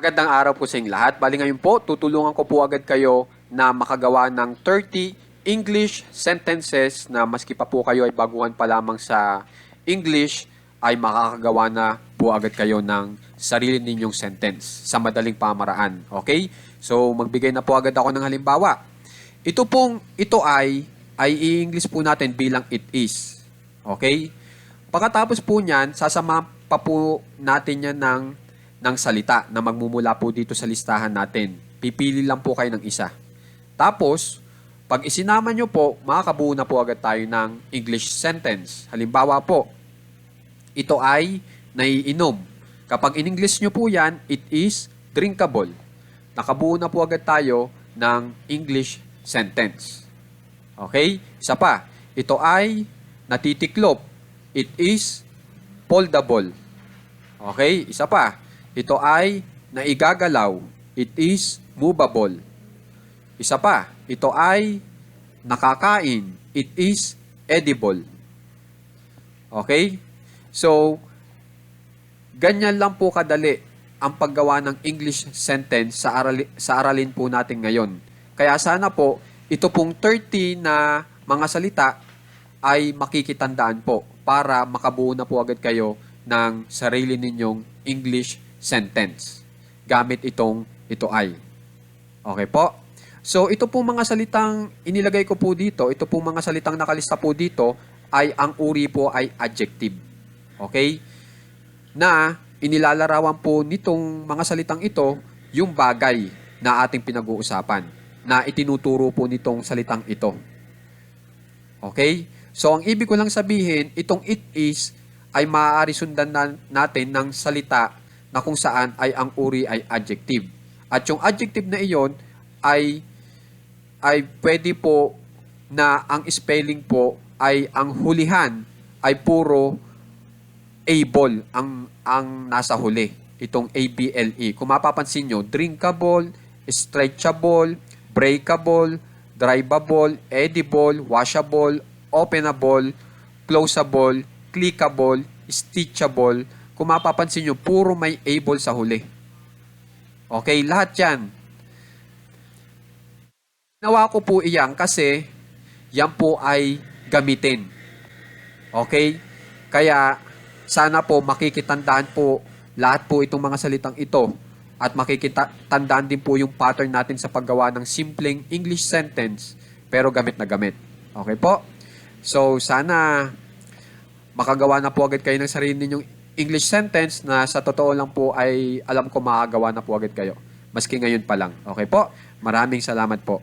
Magandang araw po sa inyong lahat. Bali ngayon po, tutulungan ko po agad kayo na makagawa ng 30 English sentences na maski pa po kayo ay baguhan pa lamang sa English, ay makakagawa na po agad kayo ng sarili ninyong sentence sa madaling pamaraan. Okay? So, magbigay na po agad ako ng halimbawa. Ito pong, ito ay, ay i-English po natin bilang it is. Okay? Pagkatapos po niyan, sasama pa po natin yan ng, ng salita na magmumula po dito sa listahan natin. Pipili lang po kayo ng isa. Tapos, pag isinama nyo po, makakabuo na po agad tayo ng English sentence. Halimbawa po, ito ay naiinom. Kapag in-English nyo po yan, it is drinkable. Nakabuo na po agad tayo ng English sentence. Okay? Isa pa. Ito ay natitiklop. It is foldable. Okay? Isa pa. Ito ay naigagalaw. It is movable. Isa pa. Ito ay nakakain. It is edible. Okay? So, ganyan lang po kadali ang paggawa ng English sentence sa, arali, sa aralin po natin ngayon. Kaya sana po, ito pong 30 na mga salita ay makikitandaan po para makabuo na po agad kayo ng sarili ninyong English sentence gamit itong ito ay. Okay po? So, ito pong mga salitang inilagay ko po dito, ito pong mga salitang nakalista po dito, ay ang uri po ay adjective. Okay? Na inilalarawan po nitong mga salitang ito yung bagay na ating pinag-uusapan na itinuturo po nitong salitang ito. Okay? So, ang ibig ko lang sabihin, itong it is ay maaari sundan na natin ng salita na kung saan ay ang uri ay adjective. At yung adjective na iyon ay ay pwede po na ang spelling po ay ang hulihan ay puro able ang ang nasa huli itong ABLE. Kung mapapansin nyo, drinkable, stretchable, breakable, drivable, edible, washable, openable, closable, clickable, stitchable. Kung mapapansin nyo, puro may able sa huli. Okay, lahat yan. Nawa ko po iyan kasi yan po ay gamitin. Okay? Kaya sana po makikitandaan po lahat po itong mga salitang ito at makikitandaan din po yung pattern natin sa paggawa ng simpleng English sentence pero gamit na gamit. Okay po? So sana makagawa na po agad kayo ng sarili ninyong English sentence na sa totoo lang po ay alam ko makagawa na po agad kayo. Maski ngayon pa lang. Okay po? Maraming salamat po.